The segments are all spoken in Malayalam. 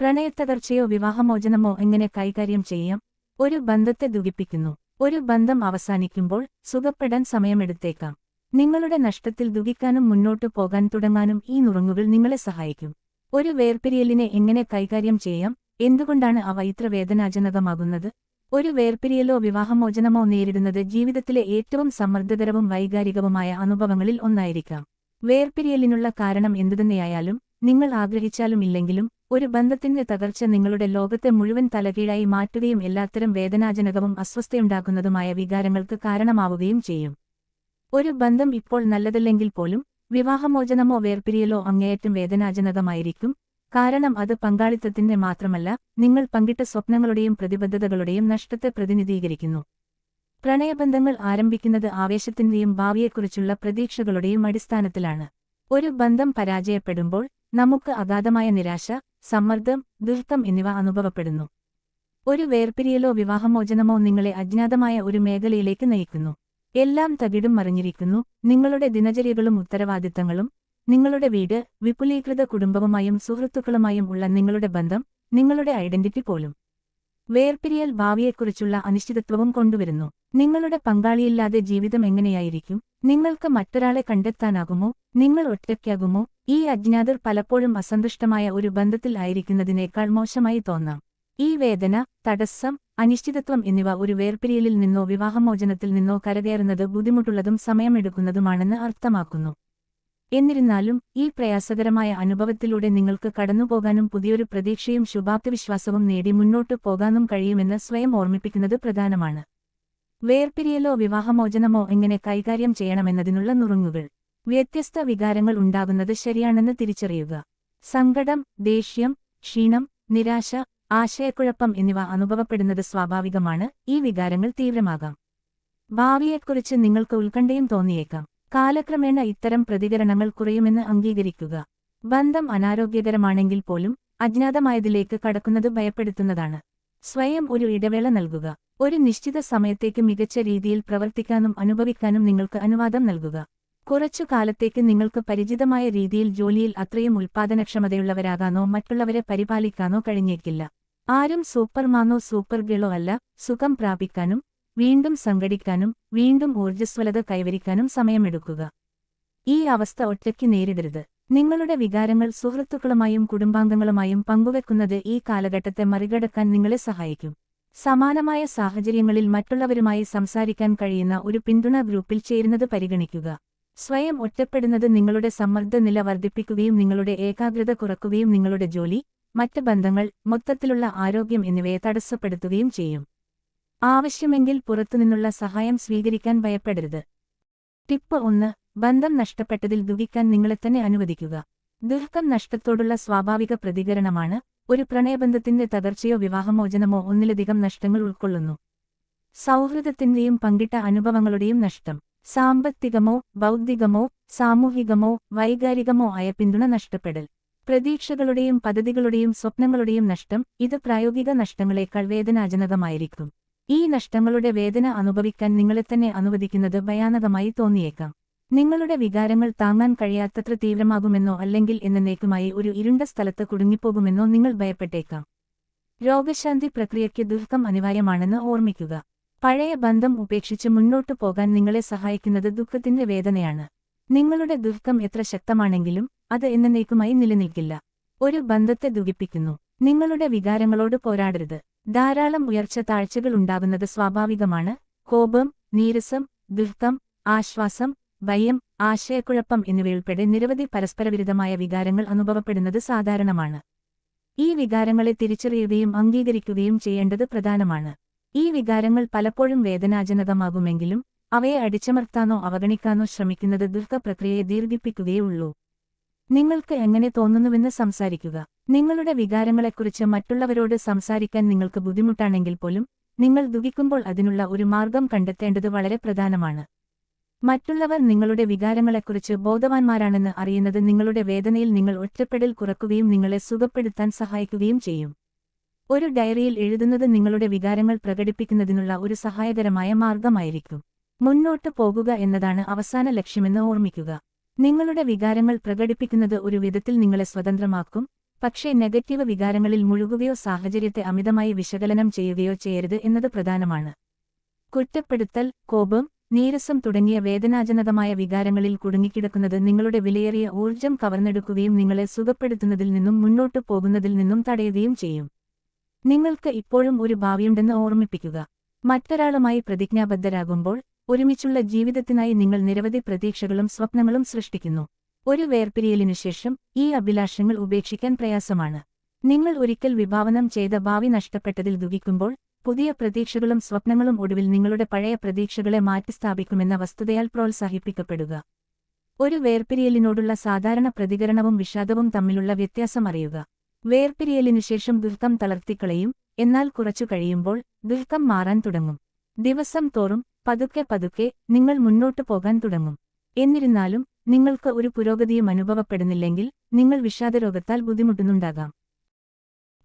പ്രണയത്തകർച്ചയോ വിവാഹമോചനമോ എങ്ങനെ കൈകാര്യം ചെയ്യാം? ഒരു ബന്ധത്തെ ദുഃഖിപ്പിക്കുന്നു. ഒരു ബന്ധം അവസാനിക്കുമ്പോൾ സുഖപ്പെടാൻ സമയമെടുത്തേക്കാം. നിങ്ങളുടെ നഷ്ടത്തിൽ ദുഃഖിക്കാനും മുന്നോട്ടു പോകാൻ തുടങ്ങാനും ഈ നുറുങ്ങുകൾ നിങ്ങളെ സഹായിക്കും. ഒരു വേർപിരിയലിനെ എങ്ങനെ കൈകാര്യം ചെയ്യാം? എന്തുകൊണ്ടാണ് അവ ഇത്ര വേദനാജനകമാകുന്നത്? ഒരു വേർപിരിയലോ വിവാഹമോചനമോ നേരിടുന്നത് ജീവിതത്തിലെ ഏറ്റവും സമ്മർദ്ദകരവും വൈകാരികവുമായ അനുഭവങ്ങളിൽ ഒന്നായിരിക്കാം. വേർപിരിയലിനുള്ള കാരണം എന്തുതന്നെയായാലും നിങ്ങൾ ആഗ്രഹിച്ചാലും ഇല്ലെങ്കിലും ഒരു ബന്ധത്തിന്റെ തകർച്ച നിങ്ങളുടെ ലോകത്തെ മുഴുവൻ തലകീഴായി മാറ്റുകയും എല്ലാത്തരം വേദനാജനകവും അസ്വസ്ഥയുണ്ടാക്കുന്നതുമായ വികാരങ്ങൾക്ക് കാരണമാവുകയും ചെയ്യും. ഒരു ബന്ധം ഇപ്പോൾ നല്ലതല്ലെങ്കിൽ പോലും വിവാഹമോചനമോ വേർപിരിയലോ അങ്ങേയറ്റം വേദനാജനകമായിരിക്കും. കാരണം അത് പങ്കാളിത്തത്തിന്റെ മാത്രമല്ല നിങ്ങൾ പങ്കിട്ട സ്വപ്നങ്ങളുടെയും പ്രതിബദ്ധതകളുടെയും നഷ്ടത്തെ പ്രതിനിധീകരിക്കുന്നു. പ്രണയബന്ധങ്ങൾ ആരംഭിക്കുന്നത് ആവേശത്തിന്റെയും ഭാവിയെക്കുറിച്ചുള്ള പ്രതീക്ഷകളുടെയും അടിസ്ഥാനത്തിലാണ്. ഒരു ബന്ധം പരാജയപ്പെടുമ്പോൾ നമുക്ക് അഗാധമായ നിരാശ സമ്മർദ്ദം ദുഃഖം എന്നിവ അനുഭവപ്പെടുന്നു. ഒരു വേർപിരിയലോ വിവാഹമോചനമോ നിങ്ങളെ അജ്ഞാതമായ ഒരു മേഖലയിലേക്ക് നയിക്കുന്നു. എല്ലാം തകിടും മറിഞ്ഞിരിക്കുന്നു. നിങ്ങളുടെ ദിനചര്യകളും ഉത്തരവാദിത്തങ്ങളും നിങ്ങളുടെ വീട് വിപുലീകൃത കുടുംബവുമായും സുഹൃത്തുക്കളുമായും ഉള്ള നിങ്ങളുടെ ബന്ധം നിങ്ങളുടെ ഐഡന്റിറ്റി പോലും. വേർപിരിയൽ ഭാവിയെക്കുറിച്ചുള്ള അനിശ്ചിതത്വവും കൊണ്ടുവരുന്നു. നിങ്ങളുടെ പങ്കാളിയില്ലാതെ ജീവിതം എങ്ങനെയായിരിക്കും? നിങ്ങൾക്ക് മറ്റൊരാളെ കണ്ടെത്താനാകുമോ? നിങ്ങൾ ഒറ്റയ്ക്കാകുമോ? ഈ അജ്ഞാതർ പലപ്പോഴും അസന്തുഷ്ടമായ ഒരു ബന്ധത്തിൽ ആയിരിക്കുന്നതിനേക്കാൾ മോശമായി തോന്നാം. ഈ വേദന തടസ്സം അനിശ്ചിതത്വം എന്നിവ ഒരു വേർപിരിയലിൽ നിന്നോ വിവാഹമോചനത്തിൽ നിന്നോ കരകയറുന്നത് ബുദ്ധിമുട്ടുള്ളതും സമയമെടുക്കുന്നതുമാണെന്ന് അർത്ഥമാക്കുന്നു. എന്നിരുന്നാലും ഈ പ്രയാസകരമായ അനുഭവത്തിലൂടെ നിങ്ങൾക്ക് കടന്നുപോകാനും പുതിയൊരു പ്രതീക്ഷയും ശുഭാപ്തിവിശ്വാസവും നേടി മുന്നോട്ടു പോകാനും കഴിയുമെന്ന് സ്വയം ഓർമ്മിപ്പിക്കുന്നത് പ്രധാനമാണ്. വേർപിരിയലോ വിവാഹമോചനമോ എങ്ങനെ കൈകാര്യം ചെയ്യണമെന്നതിനുള്ള നുറുങ്ങുകൾ. വ്യത്യസ്ത വികാരങ്ങൾ ഉണ്ടാകുന്നത് ശരിയാണെന്ന് തിരിച്ചറിയുക. സങ്കടം ദേഷ്യം ക്ഷീണം നിരാശ ആശയക്കുഴപ്പം എന്നിവ അനുഭവപ്പെടുന്നത് സ്വാഭാവികമാണ്. ഈ വികാരങ്ങൾ തീവ്രമാകാം. ഭാവിയെക്കുറിച്ച് നിങ്ങൾക്ക് ഉത്കണ്ഠയും തോന്നിയേക്കാം. കാലക്രമേണ ഇത്തരം പ്രതികരണങ്ങൾ കുറയുമെന്ന് അംഗീകരിക്കുക. ബന്ധം അനാരോഗ്യകരമാണെങ്കിൽ പോലും അജ്ഞാതമായതിലേക്ക് കടക്കുന്നത് ഭയപ്പെടുത്തുന്നതാണ്. സ്വയം ഒരു ഇടവേള നൽകുക. ഒരു നിശ്ചിത സമയത്തേക്ക് മികച്ച രീതിയിൽ പ്രവർത്തിക്കാനും അനുഭവിക്കാനും നിങ്ങൾക്ക് അനുവാദം നൽകുക. കുറച്ചു കാലത്തേക്ക് നിങ്ങൾക്ക് പരിചിതമായ രീതിയിൽ ജോലിയിൽ അത്രയും ഉൽപ്പാദനക്ഷമതയുള്ളവരാകാനോ മറ്റുള്ളവരെ പരിപാലിക്കാനോ കഴിഞ്ഞേക്കില്ല. ആരും സൂപ്പർമാനോ സൂപ്പർ ഗേളോ അല്ല. സുഖം പ്രാപിക്കാനും വീണ്ടും സംഘടിക്കാനും വീണ്ടും ഊർജസ്വലത കൈവരിക്കാനും സമയമെടുക്കുക. ഈ അവസ്ഥ ഒറ്റയ്ക്ക് നേരിടരുത്. നിങ്ങളുടെ വികാരങ്ങൾ സുഹൃത്തുക്കളുമായും കുടുംബാംഗങ്ങളുമായും പങ്കുവെക്കുന്നത് ഈ കാലഘട്ടത്തെ മറികടക്കാൻ നിങ്ങളെ സഹായിക്കും. സമാനമായ സാഹചര്യങ്ങളിൽ മറ്റുള്ളവരുമായി സംസാരിക്കാൻ കഴിയുന്ന ഒരു പിന്തുണ ഗ്രൂപ്പിൽ ചേരുന്നത് പരിഗണിക്കുക. സ്വയം ഒറ്റപ്പെടുന്നത് നിങ്ങളുടെ സമ്മർദ്ദ നില വർദ്ധിപ്പിക്കുകയും നിങ്ങളുടെ ഏകാഗ്രത കുറക്കുകയും നിങ്ങളുടെ ജോലി മറ്റ് ബന്ധങ്ങൾ മൊത്തത്തിലുള്ള ആരോഗ്യം എന്നിവയെ തടസ്സപ്പെടുത്തുകയും ചെയ്യും. ആവശ്യമെങ്കിൽ പുറത്തുനിന്നുള്ള സഹായം സ്വീകരിക്കാൻ ഭയപ്പെടരുത്. ടിപ്പ് ഒന്ന് ബന്ധം നഷ്ടപ്പെട്ടതിൽ ദുഃഖിക്കാൻ നിങ്ങളെ തന്നെ അനുവദിക്കുക. ദുഃഖം നഷ്ടത്തോടുള്ള സ്വാഭാവിക പ്രതികരണമാണ് ഒരു പ്രണയബന്ധത്തിന്റെ തകർച്ചയോ വിവാഹമോചനമോ ഒന്നിലധികം നഷ്ടങ്ങൾ ഉൾക്കൊള്ളുന്നു. സൗഹൃദത്തിന്റെയും പങ്കിട്ട അനുഭവങ്ങളുടെയും നഷ്ടം. സാമ്പത്തികമോ ബൗദ്ധികമോ സാമൂഹികമോ വൈകാരികമോ ആയ പിന്തുണ നഷ്ടപ്പെടൽ. പ്രതീക്ഷകളുടെയും പദ്ധതികളുടെയും സ്വപ്നങ്ങളുടെയും നഷ്ടം ഇത് പ്രായോഗിക നഷ്ടങ്ങളെക്കാൾ വേദനാജനകമായിരിക്കും. ഈ നഷ്ടങ്ങളുടെ വേദന അനുഭവിക്കാൻ നിങ്ങളെ തന്നെ അനുവദിക്കുന്നത് ഭയാനകമായി തോന്നിയേക്കാം. നിങ്ങളുടെ വികാരങ്ങൾ താങ്ങാൻ കഴിയാത്തത്ര തീവ്രമാകുമെന്നോ അല്ലെങ്കിൽ എന്നേക്കുമായി ഒരു ഇരുണ്ട സ്ഥലത്ത് കുടുങ്ങിപ്പോകുമെന്നോ നിങ്ങൾ ഭയപ്പെട്ടേക്കാം. രോഗശാന്തി പ്രക്രിയയ്ക്ക് ദുഃഖം അനിവാര്യമാണെന്ന് ഓർമ്മിക്കുക. പഴയ ബന്ധം ഉപേക്ഷിച്ച് മുന്നോട്ടു പോകാൻ നിങ്ങളെ സഹായിക്കുന്നത് ദുഃഖത്തിന്റെ വേദനയാണ്. നിങ്ങളുടെ ദുഃഖം എത്ര ശക്തമാണെങ്കിലും അത് എന്നേക്കുമായി നിലനിൽക്കില്ല. ഒരു ബന്ധത്തെ ദുഃഖിപ്പിക്കുന്നു. നിങ്ങളുടെ വികാരങ്ങളോട് പോരാടരുത്. ധാരാളം ഉയർച്ച താഴ്ചകൾ ഉണ്ടാകുന്നത് സ്വാഭാവികമാണ്. കോപം നീരസം ദുഃഖം ആശ്വാസം ഭയം ആശയക്കുഴപ്പം എന്നിവയുൾപ്പെടെ നിരവധി പരസ്പരവിരുദ്ധമായ വികാരങ്ങൾ അനുഭവപ്പെടുന്നത് സാധാരണമാണ്. ഈ വികാരങ്ങളെ തിരിച്ചറിയുകയും അംഗീകരിക്കുകയും ചെയ്യേണ്ടത് പ്രധാനമാണ്. ഈ വികാരങ്ങൾ പലപ്പോഴും വേദനാജനകമാകുമെങ്കിലും അവയെ അടിച്ചമർത്താനോ അവഗണിക്കാനോ ശ്രമിക്കുന്നത് ദുഃഖപ്രക്രിയയെ ദീർഘിപ്പിക്കുകയുള്ളൂ നിങ്ങൾക്ക് എങ്ങനെ തോന്നുന്നുവെന്ന് സംസാരിക്കുക. നിങ്ങളുടെ വികാരങ്ങളെക്കുറിച്ച് മറ്റുള്ളവരോട് സംസാരിക്കാൻ നിങ്ങൾക്ക് ബുദ്ധിമുട്ടാണെങ്കിൽ പോലും നിങ്ങൾ ദുഃഖിക്കുമ്പോൾ അതിനുള്ള ഒരു മാർഗം കണ്ടെത്തേണ്ടത് വളരെ പ്രധാനമാണ്. മറ്റുള്ളവർ നിങ്ങളുടെ വികാരങ്ങളെക്കുറിച്ച് ബോധവാന്മാരാണെന്ന് അറിയുന്നത് നിങ്ങളുടെ വേദനയിൽ നിങ്ങൾ ഒറ്റപ്പെടൽ കുറക്കുകയും നിങ്ങളെ സുഖപ്പെടുത്താൻ സഹായിക്കുകയും ചെയ്യും. ഒരു ഡയറിയിൽ എഴുതുന്നത് നിങ്ങളുടെ വികാരങ്ങൾ പ്രകടിപ്പിക്കുന്നതിനുള്ള ഒരു സഹായകരമായ മാർഗമായിരിക്കും. മുന്നോട്ട് പോകുക എന്നതാണ് അവസാന ലക്ഷ്യമെന്ന് ഓർമ്മിക്കുക. നിങ്ങളുടെ വികാരങ്ങൾ പ്രകടിപ്പിക്കുന്നത് ഒരു വിധത്തിൽ നിങ്ങളെ സ്വതന്ത്രമാക്കും പക്ഷേ നെഗറ്റീവ് വികാരങ്ങളിൽ മുഴുകുകയോ സാഹചര്യത്തെ അമിതമായി വിശകലനം ചെയ്യുകയോ ചെയ്യരുത് എന്നത് പ്രധാനമാണ്. കുറ്റപ്പെടുത്തൽ കോപം നീരസം തുടങ്ങിയ വേദനാജനകമായ വികാരങ്ങളിൽ കുടുങ്ങിക്കിടക്കുന്നത് നിങ്ങളുടെ വിലയേറിയ ഊർജം കവർന്നെടുക്കുകയും നിങ്ങളെ സുഖപ്പെടുത്തുന്നതിൽ നിന്നും മുന്നോട്ടു പോകുന്നതിൽ നിന്നും തടയുകയും ചെയ്യും. നിങ്ങൾക്ക് ഇപ്പോഴും ഒരു ഭാവിയുണ്ടെന്ന് ഓർമ്മിപ്പിക്കുക. മറ്റൊരാളുമായി പ്രതിജ്ഞാബദ്ധരാകുമ്പോൾ ഒരുമിച്ചുള്ള ജീവിതത്തിനായി നിങ്ങൾ നിരവധി പ്രതീക്ഷകളും സ്വപ്നങ്ങളും സൃഷ്ടിക്കുന്നു. ഒരു വേർപിരിയലിനുശേഷം ഈ അഭിലാഷങ്ങൾ ഉപേക്ഷിക്കാൻ പ്രയാസമാണ്. നിങ്ങൾ ഒരിക്കൽ വിഭാവനം ചെയ്ത ഭാവി നഷ്ടപ്പെട്ടതിൽ ദുഃഖിക്കുമ്പോൾ പുതിയ പ്രതീക്ഷകളും സ്വപ്നങ്ങളും ഒടുവിൽ നിങ്ങളുടെ പഴയ പ്രതീക്ഷകളെ മാറ്റിസ്ഥാപിക്കുമെന്ന വസ്തുതയാൽ പ്രോത്സാഹിപ്പിക്കപ്പെടുക. ഒരു വേർപിരിയലിനോടുള്ള സാധാരണ പ്രതികരണവും വിഷാദവും തമ്മിലുള്ള വ്യത്യാസം അറിയുക. വേർപിരിയലിനുശേഷം ദുഃഖം തളർത്തിക്കളയും എന്നാൽ കുറച്ചു കഴിയുമ്പോൾ ദുഃഖം മാറാൻ തുടങ്ങും. ദിവസം തോറും പതുക്കെ പതുക്കെ നിങ്ങൾ മുന്നോട്ടു പോകാൻ തുടങ്ങും. എന്നിരുന്നാലും നിങ്ങൾക്ക് ഒരു പുരോഗതിയും അനുഭവപ്പെടുന്നില്ലെങ്കിൽ നിങ്ങൾ വിഷാദരോഗത്താൽ ബുദ്ധിമുട്ടുന്നുണ്ടാകാം.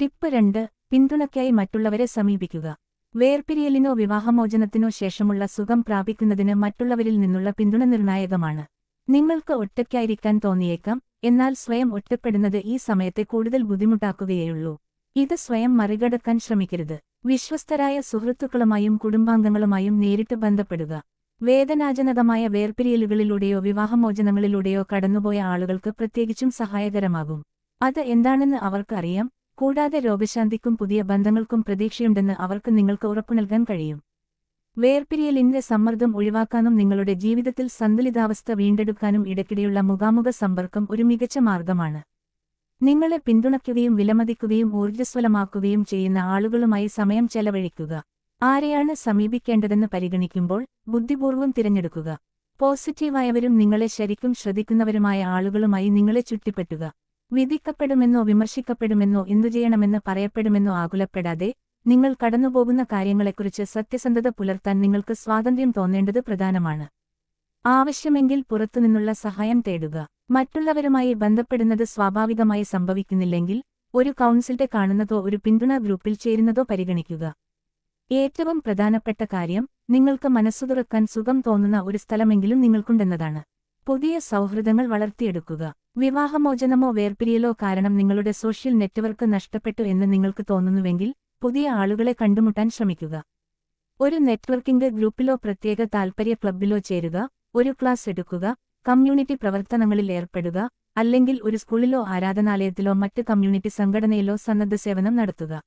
ടിപ്പ് രണ്ട് പിന്തുണയ്ക്കായി മറ്റുള്ളവരെ സമീപിക്കുക. വേർപിരിയലിനോ വിവാഹമോചനത്തിനോ ശേഷമുള്ള സുഖം പ്രാപിക്കുന്നതിന് മറ്റുള്ളവരിൽ നിന്നുള്ള പിന്തുണ നിർണായകമാണ്. നിങ്ങൾക്ക് ഒറ്റയ്ക്കായിരിക്കാൻ തോന്നിയേക്കാം എന്നാൽ സ്വയം ഒറ്റപ്പെടുന്നത് ഈ സമയത്തെ കൂടുതൽ ബുദ്ധിമുട്ടാക്കുകയേയുള്ളൂ. ഇത് സ്വയം മറികടക്കാൻ ശ്രമിക്കരുത്. വിശ്വസ്തരായ സുഹൃത്തുക്കളുമായും കുടുംബാംഗങ്ങളുമായും നേരിട്ട് ബന്ധപ്പെടുക. വേദനാജനകമായ വേർപിരിയലുകളിലൂടെയോ വിവാഹമോചനങ്ങളിലൂടെയോ കടന്നുപോയ ആളുകൾക്ക് പ്രത്യേകിച്ചും സഹായകരമാകും. അത് എന്താണെന്ന് അവർക്ക് അറിയാം കൂടാതെ രോഗശാന്തിക്കും പുതിയ ബന്ധങ്ങൾക്കും പ്രതീക്ഷയുണ്ടെന്ന് അവർക്ക് നിങ്ങൾക്ക് ഉറപ്പു നൽകാൻ കഴിയും. വേർപിരിയലിന്റെ സമ്മർദ്ദം ഒഴിവാക്കാനും നിങ്ങളുടെ ജീവിതത്തിൽ സന്തുലിതാവസ്ഥ വീണ്ടെടുക്കാനും ഇടയ്ക്കിടെയുള്ള മുഖാമുഖ സമ്പർക്കം ഒരു മികച്ച മാർഗമാണ്. നിങ്ങളെ പിന്തുണയ്ക്കുകയും വിലമതിക്കുകയും ഊർജസ്വലമാക്കുകയും ചെയ്യുന്ന ആളുകളുമായി സമയം ചെലവഴിക്കുക. ആരെയാണ് സമീപിക്കേണ്ടതെന്ന് പരിഗണിക്കുമ്പോൾ ബുദ്ധിപൂർവം തിരഞ്ഞെടുക്കുക. പോസിറ്റീവായവരും നിങ്ങളെ ശരിക്കും ശ്രദ്ധിക്കുന്നവരുമായ ആളുകളുമായി നിങ്ങളെ ചുറ്റിപ്പറ്റുക. വിധിക്കപ്പെടുമെന്നോ വിമർശിക്കപ്പെടുമെന്നോ എന്തു ചെയ്യണമെന്ന് പറയപ്പെടുമെന്നോ ആകുലപ്പെടാതെ നിങ്ങൾ കടന്നുപോകുന്ന കാര്യങ്ങളെക്കുറിച്ച് സത്യസന്ധത പുലർത്താൻ നിങ്ങൾക്ക് സ്വാതന്ത്ര്യം തോന്നേണ്ടത് പ്രധാനമാണ്. ആവശ്യമെങ്കിൽ പുറത്തുനിന്നുള്ള സഹായം തേടുക. മറ്റുള്ളവരുമായി ബന്ധപ്പെടുന്നത് സ്വാഭാവികമായി സംഭവിക്കുന്നില്ലെങ്കിൽ ഒരു കൗൺസിലിന്റെ കാണുന്നതോ ഒരു പിന്തുണ ഗ്രൂപ്പിൽ ചേരുന്നതോ പരിഗണിക്കുക. ഏറ്റവും പ്രധാനപ്പെട്ട കാര്യം നിങ്ങൾക്ക് മനസ്സു തുറക്കാൻ സുഖം തോന്നുന്ന ഒരു സ്ഥലമെങ്കിലും നിങ്ങൾക്കുണ്ടെന്നതാണ്. പുതിയ സൗഹൃദങ്ങൾ വളർത്തിയെടുക്കുക. വിവാഹമോചനമോ വേർപിരിയലോ കാരണം നിങ്ങളുടെ സോഷ്യൽ നെറ്റ്വർക്ക് നഷ്ടപ്പെട്ടു എന്ന് നിങ്ങൾക്ക് തോന്നുന്നുവെങ്കിൽ പുതിയ ആളുകളെ കണ്ടുമുട്ടാൻ ശ്രമിക്കുക. ഒരു നെറ്റ്വർക്കിംഗ് ഗ്രൂപ്പിലോ പ്രത്യേക താൽപ്പര്യ ക്ലബിലോ ചേരുക ഒരു ക്ലാസ് എടുക്കുക കമ്മ്യൂണിറ്റി പ്രവർത്തനങ്ങളിൽ ഏർപ്പെടുക അല്ലെങ്കിൽ ഒരു സ്കൂളിലോ ആരാധനാലയത്തിലോ മറ്റ് കമ്മ്യൂണിറ്റി സംഘടനയിലോ സന്നദ്ധ സേവനം നടത്തുക.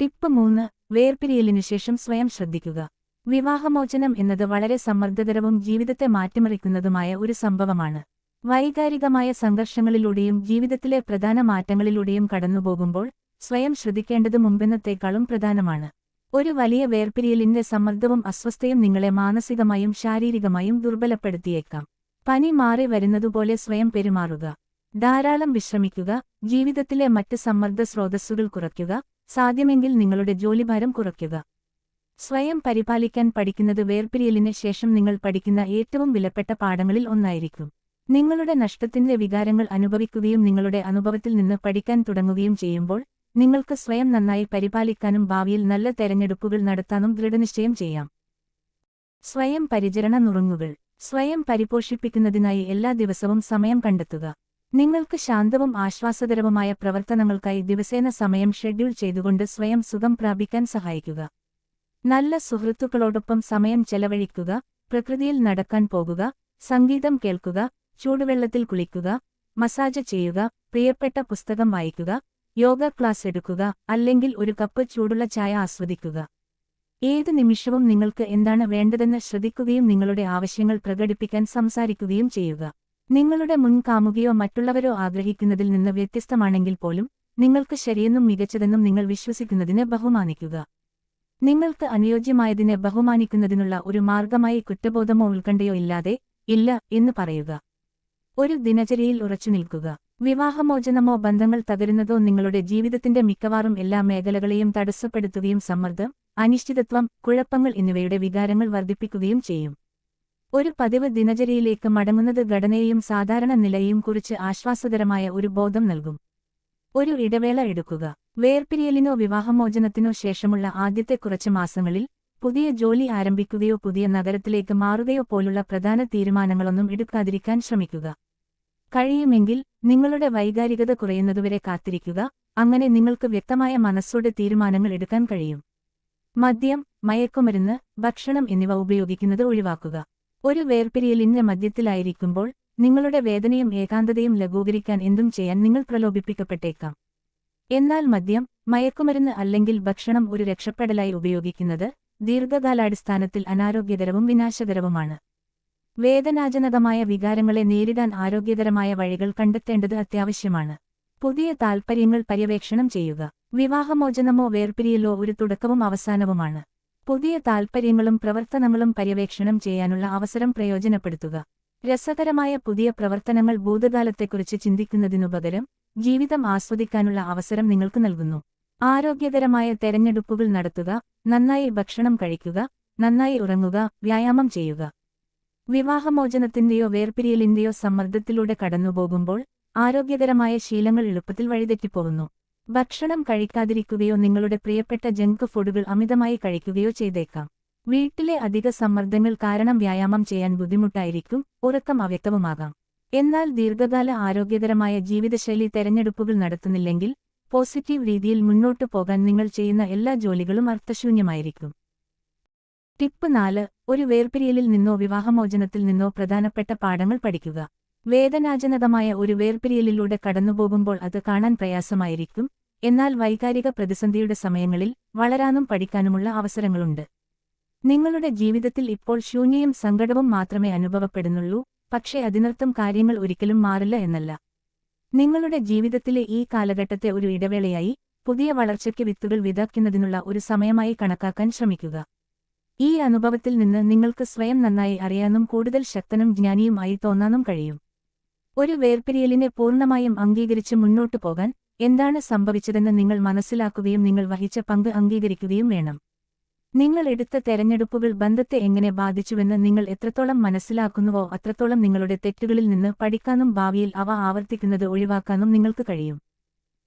ടിപ്പ് മൂന്ന് വേർപിരിയലിനു ശേഷം സ്വയം ശ്രദ്ധിക്കുക. വിവാഹമോചനം എന്നത് വളരെ സമ്മർദ്ദകരവും ജീവിതത്തെ മാറ്റിമറിക്കുന്നതുമായ ഒരു സംഭവമാണ്. വൈകാരികമായ സംഘർഷങ്ങളിലൂടെയും ജീവിതത്തിലെ പ്രധാന മാറ്റങ്ങളിലൂടെയും കടന്നുപോകുമ്പോൾ സ്വയം ശ്രദ്ധിക്കേണ്ടത് മുമ്പെന്നത്തേക്കാളും പ്രധാനമാണ്. ഒരു വലിയ വേർപിരിയലിന്റെ സമ്മർദ്ദവും അസ്വസ്ഥയും നിങ്ങളെ മാനസികമായും ശാരീരികമായും ദുർബലപ്പെടുത്തിയേക്കാം. പനി മാറി വരുന്നതുപോലെ സ്വയം പെരുമാറുക. ധാരാളം വിശ്രമിക്കുക. ജീവിതത്തിലെ മറ്റ് സമ്മർദ്ദ സ്രോതസ്സുകൾ കുറയ്ക്കുക. സാധ്യമെങ്കിൽ നിങ്ങളുടെ ജോലിഭാരം കുറയ്ക്കുക. സ്വയം പരിപാലിക്കാൻ പഠിക്കുന്നത് വേർപിരിയലിന് ശേഷം നിങ്ങൾ പഠിക്കുന്ന ഏറ്റവും വിലപ്പെട്ട പാഠങ്ങളിൽ ഒന്നായിരിക്കും. നിങ്ങളുടെ നഷ്ടത്തിന്റെ വികാരങ്ങൾ അനുഭവിക്കുകയും നിങ്ങളുടെ അനുഭവത്തിൽ നിന്ന് പഠിക്കാൻ തുടങ്ങുകയും ചെയ്യുമ്പോൾ നിങ്ങൾക്ക് സ്വയം നന്നായി പരിപാലിക്കാനും ഭാവിയിൽ നല്ല തെരഞ്ഞെടുപ്പുകൾ നടത്താനും ദൃഢനിശ്ചയം ചെയ്യാം. സ്വയം പരിചരണ നുറുങ്ങുകൾ. സ്വയം പരിപോഷിപ്പിക്കുന്നതിനായി എല്ലാ ദിവസവും സമയം കണ്ടെത്തുക. നിങ്ങൾക്ക് ശാന്തവും ആശ്വാസകരവുമായ പ്രവർത്തനങ്ങൾക്കായി ദിവസേന സമയം ഷെഡ്യൂൾ ചെയ്തുകൊണ്ട് സ്വയം സുഖം പ്രാപിക്കാൻ സഹായിക്കുക. നല്ല സുഹൃത്തുക്കളോടൊപ്പം സമയം ചെലവഴിക്കുക. പ്രകൃതിയിൽ നടക്കാൻ പോകുക. സംഗീതം കേൾക്കുക. ചൂടുവെള്ളത്തിൽ കുളിക്കുക മസാജ് ചെയ്യുക പ്രിയപ്പെട്ട പുസ്തകം വായിക്കുക യോഗ ക്ലാസ് എടുക്കുക അല്ലെങ്കിൽ ഒരു കപ്പ് ചൂടുള്ള ചായ ആസ്വദിക്കുക. ഏത് നിമിഷവും നിങ്ങൾക്ക് എന്താണ് വേണ്ടതെന്ന് ശ്രദ്ധിക്കുകയും നിങ്ങളുടെ ആവശ്യങ്ങൾ പ്രകടിപ്പിക്കാൻ സംസാരിക്കുകയും ചെയ്യുക. നിങ്ങളുടെ മുൻകാമുകയോ മറ്റുള്ളവരോ ആഗ്രഹിക്കുന്നതിൽ നിന്ന് വ്യത്യസ്തമാണെങ്കിൽ പോലും നിങ്ങൾക്ക് ശരിയെന്നും മികച്ചതെന്നും നിങ്ങൾ വിശ്വസിക്കുന്നതിനെ ബഹുമാനിക്കുക. നിങ്ങൾക്ക് അനുയോജ്യമായതിനെ ബഹുമാനിക്കുന്നതിനുള്ള ഒരു മാർഗമായി കുറ്റബോധമോ ഉത്കണ്ഠയോ ഇല്ലാതെ ഇല്ല എന്ന് പറയുക. ഒരു ദിനചര്യയിൽ ഉറച്ചുനിൽക്കുക വിവാഹമോചനമോ ബന്ധങ്ങൾ തകരുന്നതോ നിങ്ങളുടെ ജീവിതത്തിന്റെ മിക്കവാറും എല്ലാ മേഖലകളെയും തടസ്സപ്പെടുത്തുകയും സമ്മർദ്ദം അനിശ്ചിതത്വം കുഴപ്പങ്ങൾ എന്നിവയുടെ വികാരങ്ങൾ വർദ്ധിപ്പിക്കുകയും ചെയ്യും. ഒരു പതിവ് ദിനചര്യയിലേക്ക് മടങ്ങുന്നത് ഘടനയെയും സാധാരണ നിലയെയും കുറിച്ച് ആശ്വാസകരമായ ഒരു ബോധം നൽകും. ഒരു ഇടവേള എടുക്കുക. വേർപിരിയലിനോ വിവാഹമോചനത്തിനോ ശേഷമുള്ള ആദ്യത്തെ കുറച്ച് മാസങ്ങളിൽ പുതിയ ജോലി ആരംഭിക്കുകയോ പുതിയ നഗരത്തിലേക്ക് മാറുകയോ പോലുള്ള പ്രധാന തീരുമാനങ്ങളൊന്നും എടുക്കാതിരിക്കാൻ ശ്രമിക്കുക. കഴിയുമെങ്കിൽ നിങ്ങളുടെ വൈകാരികത കുറയുന്നതുവരെ കാത്തിരിക്കുക. അങ്ങനെ നിങ്ങൾക്ക് വ്യക്തമായ മനസ്സോടെ തീരുമാനങ്ങൾ എടുക്കാൻ കഴിയും. മദ്യം മയക്കുമരുന്ന് ഭക്ഷണം എന്നിവ ഉപയോഗിക്കുന്നത് ഒഴിവാക്കുക. ഒരു വേർപിരിയലിന്റെ മദ്യത്തിലായിരിക്കുമ്പോൾ നിങ്ങളുടെ വേദനയും ഏകാന്തതയും ലഘൂകരിക്കാൻ എന്തും ചെയ്യാൻ നിങ്ങൾ പ്രലോഭിപ്പിക്കപ്പെട്ടേക്കാം. എന്നാൽ മദ്യം മയക്കുമരുന്ന് അല്ലെങ്കിൽ ഭക്ഷണം ഒരു രക്ഷപ്പെടലായി ഉപയോഗിക്കുന്നത് ദീർഘകാലാടിസ്ഥാനത്തിൽ അനാരോഗ്യകരവും വിനാശകരവുമാണ്. വേദനാജനകമായ വികാരങ്ങളെ നേരിടാൻ ആരോഗ്യകരമായ വഴികൾ കണ്ടെത്തേണ്ടത് അത്യാവശ്യമാണ്. പുതിയ താൽപ്പര്യങ്ങൾ പര്യവേക്ഷണം ചെയ്യുക. വിവാഹമോചനമോ വേർപിരിയലോ ഒരു തുടക്കവും അവസാനവുമാണ്. പുതിയ താൽപ്പര്യങ്ങളും പ്രവർത്തനങ്ങളും പര്യവേക്ഷണം ചെയ്യാനുള്ള അവസരം പ്രയോജനപ്പെടുത്തുക. രസകരമായ പുതിയ പ്രവർത്തനങ്ങൾ ഭൂതകാലത്തെക്കുറിച്ച് ചിന്തിക്കുന്നതിനുപകരം ജീവിതം ആസ്വദിക്കാനുള്ള അവസരം നിങ്ങൾക്ക് നൽകുന്നു. ആരോഗ്യകരമായ തെരഞ്ഞെടുപ്പുകൾ നടത്തുക. നന്നായി ഭക്ഷണം കഴിക്കുക നന്നായി ഉറങ്ങുക വ്യായാമം ചെയ്യുക. വിവാഹമോചനത്തിന്റെയോ വേർപിരിയലിന്റെയോ സമ്മർദ്ദത്തിലൂടെ കടന്നുപോകുമ്പോൾ ആരോഗ്യകരമായ ശീലങ്ങൾ എളുപ്പത്തിൽ വഴിതെറ്റിപ്പോകുന്നു. ഭക്ഷണം കഴിക്കാതിരിക്കുകയോ നിങ്ങളുടെ പ്രിയപ്പെട്ട ജങ്ക് ഫുഡുകൾ അമിതമായി കഴിക്കുകയോ ചെയ്തേക്കാം. വീട്ടിലെ അധിക സമ്മർദ്ദങ്ങൾ കാരണം വ്യായാമം ചെയ്യാൻ ബുദ്ധിമുട്ടായിരിക്കും ഉറക്കം അവ്യക്തവുമാകാം. എന്നാൽ ദീർഘകാല ആരോഗ്യകരമായ ജീവിതശൈലി തെരഞ്ഞെടുപ്പുകൾ നടത്തുന്നില്ലെങ്കിൽ പോസിറ്റീവ് രീതിയിൽ മുന്നോട്ടു പോകാൻ നിങ്ങൾ ചെയ്യുന്ന എല്ലാ ജോലികളും അർത്ഥശൂന്യമായിരിക്കും. ടിപ്പ് നാല് ഒരു വേർപിരിയലിൽ നിന്നോ വിവാഹമോചനത്തിൽ നിന്നോ പ്രധാനപ്പെട്ട പാഠങ്ങൾ പഠിക്കുക. വേദനാജനകമായ ഒരു വേർപിരിയലിലൂടെ കടന്നുപോകുമ്പോൾ അത് കാണാൻ പ്രയാസമായിരിക്കും എന്നാൽ വൈകാരിക പ്രതിസന്ധിയുടെ സമയങ്ങളിൽ വളരാനും പഠിക്കാനുമുള്ള അവസരങ്ങളുണ്ട്. നിങ്ങളുടെ ജീവിതത്തിൽ ഇപ്പോൾ ശൂന്യയും സങ്കടവും മാത്രമേ അനുഭവപ്പെടുന്നുള്ളൂ പക്ഷേ അതിനർത്ഥം കാര്യങ്ങൾ ഒരിക്കലും മാറില്ല എന്നല്ല. നിങ്ങളുടെ ജീവിതത്തിലെ ഈ കാലഘട്ടത്തെ ഒരു ഇടവേളയായി പുതിയ വളർച്ചയ്ക്ക് വിത്തുകൾ വിതയ്ക്കുന്നതിനുള്ള ഒരു സമയമായി കണക്കാക്കാൻ ശ്രമിക്കുക. ഈ അനുഭവത്തിൽ നിന്ന് നിങ്ങൾക്ക് സ്വയം നന്നായി അറിയാനും കൂടുതൽ ശക്തനും ജ്ഞാനിയുമായി തോന്നാനും കഴിയും. ഒരു വേർപിരിയലിനെ പൂർണമായും അംഗീകരിച്ച് മുന്നോട്ടു പോകാൻ എന്താണ് സംഭവിച്ചതെന്ന് നിങ്ങൾ മനസ്സിലാക്കുകയും നിങ്ങൾ വഹിച്ച പങ്ക് അംഗീകരിക്കുകയും വേണം. നിങ്ങൾ എടുത്ത തെരഞ്ഞെടുപ്പുകൾ ബന്ധത്തെ എങ്ങനെ ബാധിച്ചുവെന്ന് നിങ്ങൾ എത്രത്തോളം മനസ്സിലാക്കുന്നുവോ അത്രത്തോളം നിങ്ങളുടെ തെറ്റുകളിൽ നിന്ന് പഠിക്കാനും ഭാവിയിൽ അവ ആവർത്തിക്കുന്നത് ഒഴിവാക്കാനും നിങ്ങൾക്ക് കഴിയും.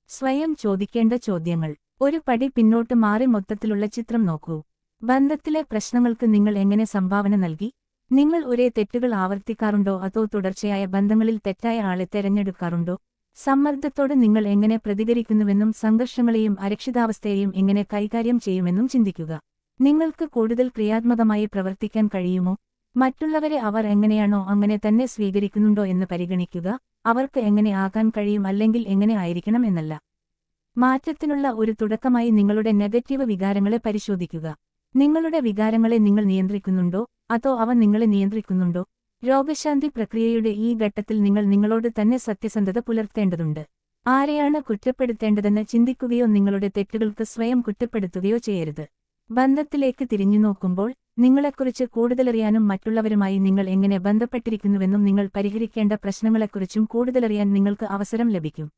സ്വയം ചോദിക്കേണ്ട ചോദ്യങ്ങൾ. ഒരു പടി പിന്നോട്ട് മാറി മൊത്തത്തിലുള്ള ചിത്രം നോക്കൂ. ബന്ധത്തിലെ പ്രശ്നങ്ങൾക്ക് നിങ്ങൾ എങ്ങനെ സംഭാവന നൽകി? നിങ്ങൾ ഒരേ തെറ്റുകൾ ആവർത്തിക്കാറുണ്ടോ അതോ തുടർച്ചയായ ബന്ധങ്ങളിൽ തെറ്റായ ആളെ തെരഞ്ഞെടുക്കാറുണ്ടോ? സമ്മർദ്ദത്തോട് നിങ്ങൾ എങ്ങനെ പ്രതികരിക്കുന്നുവെന്നും സംഘർഷങ്ങളെയും അരക്ഷിതാവസ്ഥയെയും എങ്ങനെ കൈകാര്യം ചെയ്യുമെന്നും ചിന്തിക്കുക. നിങ്ങൾക്ക് കൂടുതൽ ക്രിയാത്മകമായി പ്രവർത്തിക്കാൻ കഴിയുമോ? മറ്റുള്ളവരെ അവർ എങ്ങനെയാണോ അങ്ങനെ തന്നെ സ്വീകരിക്കുന്നുണ്ടോ എന്ന് പരിഗണിക്കുക അവർക്ക് എങ്ങനെ ആകാൻ കഴിയും അല്ലെങ്കിൽ എങ്ങനെ ആയിരിക്കണം എന്നല്ല. മാറ്റത്തിനുള്ള ഒരു തുടക്കമായി നിങ്ങളുടെ നെഗറ്റീവ് വികാരങ്ങളെ പരിശോധിക്കുക. നിങ്ങളുടെ വികാരങ്ങളെ നിങ്ങൾ നിയന്ത്രിക്കുന്നുണ്ടോ? അതോ അവ നിങ്ങളെ നിയന്ത്രിക്കുന്നുണ്ടോ? രോഗശാന്തി പ്രക്രിയയുടെ ഈ ഘട്ടത്തിൽ നിങ്ങൾ നിങ്ങളോട് തന്നെ സത്യസന്ധത പുലർത്തേണ്ടതുണ്ട്. ആരെയാണ് കുറ്റപ്പെടുത്തേണ്ടതെന്ന് ചിന്തിക്കുകയോ നിങ്ങളുടെ തെറ്റുകൾക്ക് സ്വയം കുറ്റപ്പെടുത്തുകയോ ചെയ്യരുത്. ബന്ധത്തിലേക്ക് തിരിഞ്ഞു നോക്കുമ്പോൾ നിങ്ങളെക്കുറിച്ച് കൂടുതലറിയാനും മറ്റുള്ളവരുമായി നിങ്ങൾ എങ്ങനെ ബന്ധപ്പെട്ടിരിക്കുന്നുവെന്നും നിങ്ങൾ പരിഹരിക്കേണ്ട പ്രശ്നങ്ങളെക്കുറിച്ചും കൂടുതലറിയാൻ നിങ്ങൾക്ക് അവസരം ലഭിക്കും.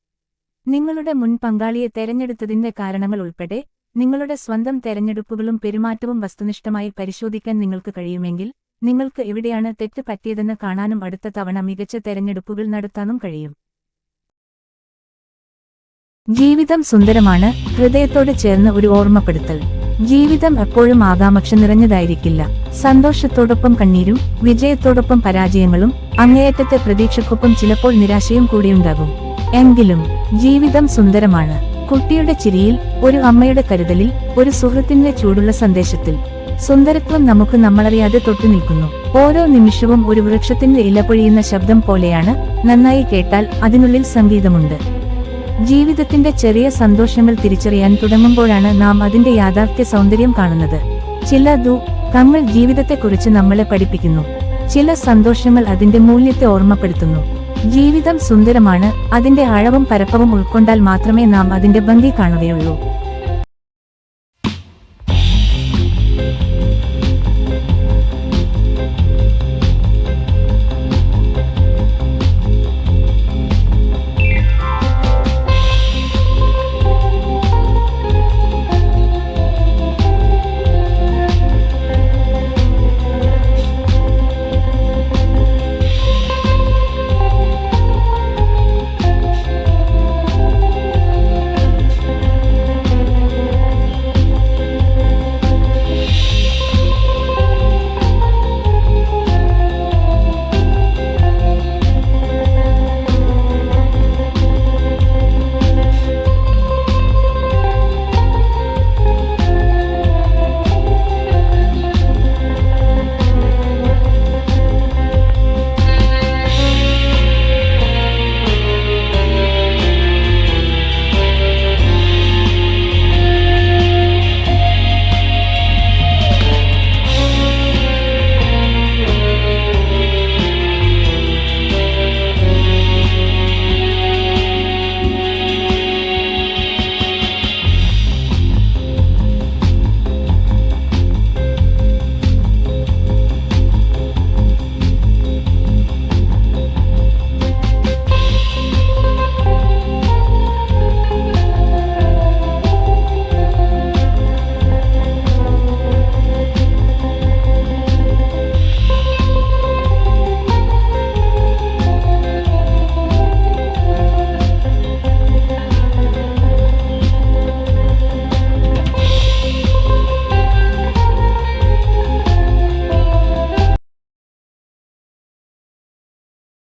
നിങ്ങളുടെ മുൻ പങ്കാളിയെ തെരഞ്ഞെടുത്തതിന്റെ കാരണങ്ങൾ ഉൾപ്പെടെ നിങ്ങളുടെ സ്വന്തം തെരഞ്ഞെടുപ്പുകളും പെരുമാറ്റവും വസ്തുനിഷ്ഠമായി പരിശോധിക്കാൻ നിങ്ങൾക്ക് കഴിയുമെങ്കിൽ നിങ്ങൾക്ക് എവിടെയാണ് തെറ്റ് പറ്റിയതെന്ന് കാണാനും അടുത്ത തവണ മികച്ച തെരഞ്ഞെടുപ്പുകൾ നടത്താനും കഴിയും. ജീവിതം സുന്ദരമാണ്. ഹൃദയത്തോട് ചേർന്ന് ഒരു ഓർമ്മപ്പെടുത്തൽ. ജീവിതം എപ്പോഴും ആകാംക്ഷ നിറഞ്ഞതായിരിക്കില്ല. സന്തോഷത്തോടൊപ്പം കണ്ണീരും വിജയത്തോടൊപ്പം പരാജയങ്ങളും അങ്ങേയറ്റത്തെ പ്രതീക്ഷക്കൊപ്പം ചിലപ്പോൾ നിരാശയും കൂടിയുണ്ടാകും എങ്കിലും ജീവിതം സുന്ദരമാണ്. കുട്ടിയുടെ ചിരിയിൽ ഒരു അമ്മയുടെ കരുതലിൽ ഒരു സുഹൃത്തിന്റെ ചൂടുള്ള സന്ദേശത്തിൽ. സുന്ദരത്വം നമുക്ക് നമ്മളറിയാതെ തൊട്ടുനിൽക്കുന്നു ഓരോ നിമിഷവും ഒരു വൃക്ഷത്തിന്റെ ഇല പൊഴിയുന്ന ശബ്ദം പോലെയാണ് നന്നായി കേട്ടാൽ അതിനുള്ളിൽ സംഗീതമുണ്ട്. ജീവിതത്തിന്റെ ചെറിയ സന്തോഷങ്ങൾ തിരിച്ചറിയാൻ തുടങ്ങുമ്പോഴാണ് നാം അതിന്റെ യാഥാർത്ഥ്യ സൗന്ദര്യം കാണുന്നത്. ചില ദു കങ്ങൾ ജീവിതത്തെക്കുറിച്ച് നമ്മളെ പഠിപ്പിക്കുന്നു. ചില സന്തോഷങ്ങൾ അതിന്റെ മൂല്യത്തെ ഓർമ്മപ്പെടുത്തുന്നു. ജീവിതം സുന്ദരമാണ് അതിന്റെ അഴവും പരപ്പവും ഉൾക്കൊണ്ടാൽ മാത്രമേ നാം അതിന്റെ ഭംഗി കാണുകയുള്ളൂ.